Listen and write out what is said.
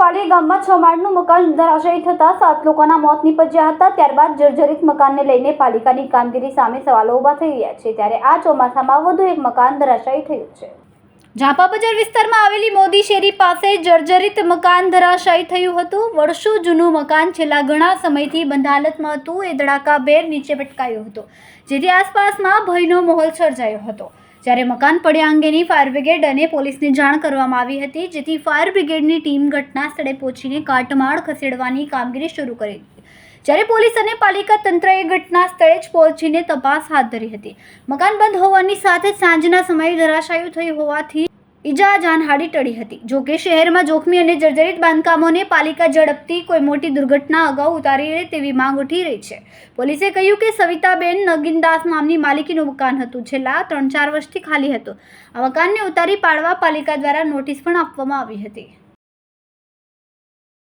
ગઈકાલે ગામમાં છ માળનું મકાન ધરાશાયી થતાં સાત લોકોના મોત નીપજ્યા હતા. ત્યારબાદ જર્જરિત મકાનને લઈને પાલિકાની કામગીરી સામે સવાલો ઊભા થઈ રહ્યા છે. ત્યારે આ ચોમાસામાં વધુ એક મકાન ધરાશાયી થયું છે. ઝાપા બજાર વિસ્તારમાં આવેલી મોદી શેરી પાસે જર્જરિત મકાન ધરાશાયી થયું હતું. વર્ષો જૂનું મકાન છેલ્લા ઘણા સમયથી બંધ હાલતમાં હતું. એ ધડાકાભેર નીચે પટકાયું હતું જેથી આસપાસમાં ભયનો માહોલ સર્જાયો હતો. જ્યારે મકાન પડ્યા અંગેની ફાયર બ્રિગેડ અને પોલીસને જાણ કરવામાં આવી હતી, જેથી ફાયર બ્રિગેડની ટીમ ઘટના સ્થળે પહોંચીને કાટમાળ ખસેડવાની કામગીરી શરૂ કરી જ્યારે પોલીસ અને પાલિકા તંત્રએ ઘટના સ્થળે જ પહોંચીને તપાસ હાથ ધરી હતી. મકાન બંધ હોવાની સાથે સાંજના સમયે ધરાશાયું થયું હોવાથી ઈજા જાનહાડી ટળી હતી. જોકે શહેરમાં જોખમી અને જર્જરિત બાંધકામોને પાલિકા ઝડપથી કોઈ મોટી દુર્ઘટના અગાઉ ઉતારી રહે તેવી માંગ ઉઠી રહી છે. પોલીસે કહ્યું કે સવિતાબેન નગીનદાસ નામની માલિકીનું મકાન હતું છેલ્લા ત્રણ ચાર વર્ષથી ખાલી હતું. આ મકાનને ઉતારી પાડવા પાલિકા દ્વારા નોટિસ પણ આપવામાં આવી હતી.